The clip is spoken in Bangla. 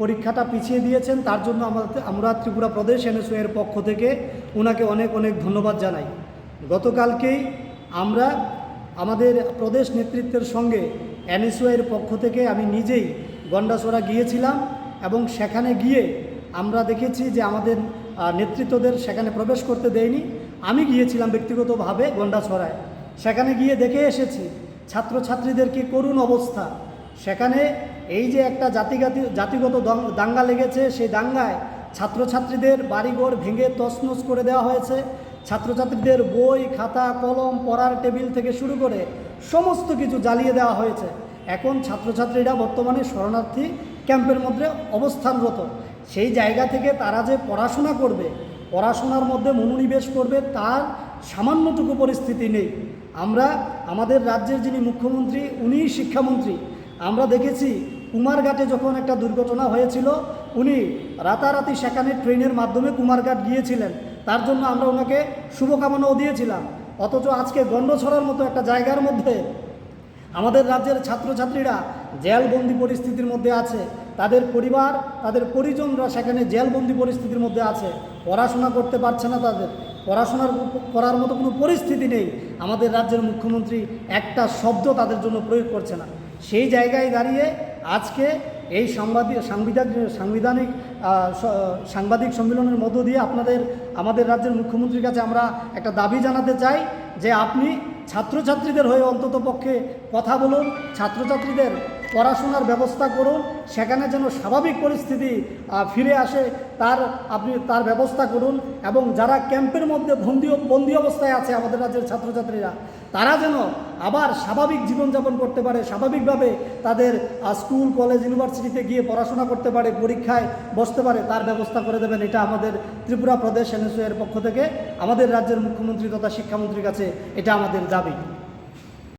পরীক্ষাটা পিছিয়ে দিয়েছেন, তার জন্য আমাদের আমরা ত্রিপুরা প্রদেশ এনএসও এর পক্ষ থেকে ওনাকে অনেক অনেক ধন্যবাদ জানাই। গতকালকেই আমরা আমাদের প্রদেশ নেতৃত্বের সঙ্গে এনএসও এর পক্ষ থেকে আমি নিজেই গন্ডাসোরা গিয়েছিলাম এবং সেখানে গিয়ে আমরা দেখেছি যে আমাদের নেতৃত্বদের সেখানে প্রবেশ করতে দেয়নি। আমি গিয়েছিলাম ব্যক্তিগতভাবে গন্ডাছড়ায় সেখানে গিয়ে দেখে এসেছি, ছাত্রছাত্রীদের কি করুণ অবস্থা। সেখানে এই যে একটা জাতিগাতি জাতিগত দাঙ্গা লেগেছে, সেই দাঙ্গায় ছাত্রছাত্রীদের বাড়িঘর ভেঙে তছনছ করে দেওয়া হয়েছে। ছাত্রছাত্রীদের বই, খাতা, কলম, পড়ার টেবিল থেকে শুরু করে সমস্ত কিছু জ্বালিয়ে দেওয়া হয়েছে। এখন ছাত্রছাত্রীরা বর্তমানে শরণার্থী ক্যাম্পের মধ্যে অবস্থানরত। সেই জায়গা থেকে তারা যে পড়াশোনা করবে, পড়াশোনার মধ্যে মনোনিবেশ করবে, তার সামান্যটুকু পরিস্থিতি নেই। আমরা, আমাদের রাজ্যের যিনি মুখ্যমন্ত্রী, উনিই শিক্ষামন্ত্রী। আমরা দেখেছি কুমারঘাটে যখন একটা দুর্ঘটনা হয়েছিল, উনি রাতারাতি সেখানে ট্রেনের মাধ্যমে কুমারঘাট গিয়েছিলেন। তার জন্য আমরা ওনাকে শুভকামনাও দিয়েছিলাম। অথচ আজকে গণ্ডছড়ার মতো একটা জায়গার মধ্যে আমাদের রাজ্যের ছাত্রছাত্রীরা জেলবন্দি পরিস্থিতির মধ্যে আছে। তাদের পরিবার, তাদের পরিজনরা সেখানে জেলবন্দি পরিস্থিতির মধ্যে আছে। পড়াশোনা করতে পারছে না তাদের। পড়াশোনার করার মতো কোনো পরিস্থিতি নেই। আমাদের রাজ্যের মুখ্যমন্ত্রী একটা শব্দ তাদের জন্য প্রয়োগ করছে না। সেই জায়গায় দাঁড়িয়ে আজকে এই সাংবাদিক সাংবিধান সাংবিধানিক সাংবাদিক সম্মেলনের মধ্য দিয়ে আপনাদের, আমাদের রাজ্যের মুখ্যমন্ত্রীর কাছে আমরা একটা দাবি জানাতে চাই যে আপনি ছাত্রছাত্রীদের হয়ে অন্তত পক্ষে কথা বলুন, ছাত্রছাত্রীদের পড়াশোনার ব্যবস্থা করুন, সেখানে যেন স্বাভাবিক পরিস্থিতি ফিরে আসে, তার আপনি, তার ব্যবস্থা করুন। এবং যারা ক্যাম্পের মধ্যে বন্দি বন্দি অবস্থায় আছে আমাদের রাজ্যের ছাত্রছাত্রীরা, তারা যেন আবার স্বাভাবিক জীবনযাপন করতে পারে, স্বাভাবিকভাবে তাদের স্কুল, কলেজ, ইউনিভার্সিটিতে গিয়ে পড়াশোনা করতে পারে, পরীক্ষায় বসতে পারে, তার ব্যবস্থা করে দেবেন। এটা আমাদের ত্রিপুরা প্রদেশ এনএসও এর পক্ষ থেকে আমাদের রাজ্যের মুখ্যমন্ত্রী তথা শিক্ষামন্ত্রীর কাছে এটা আমাদের দাবি।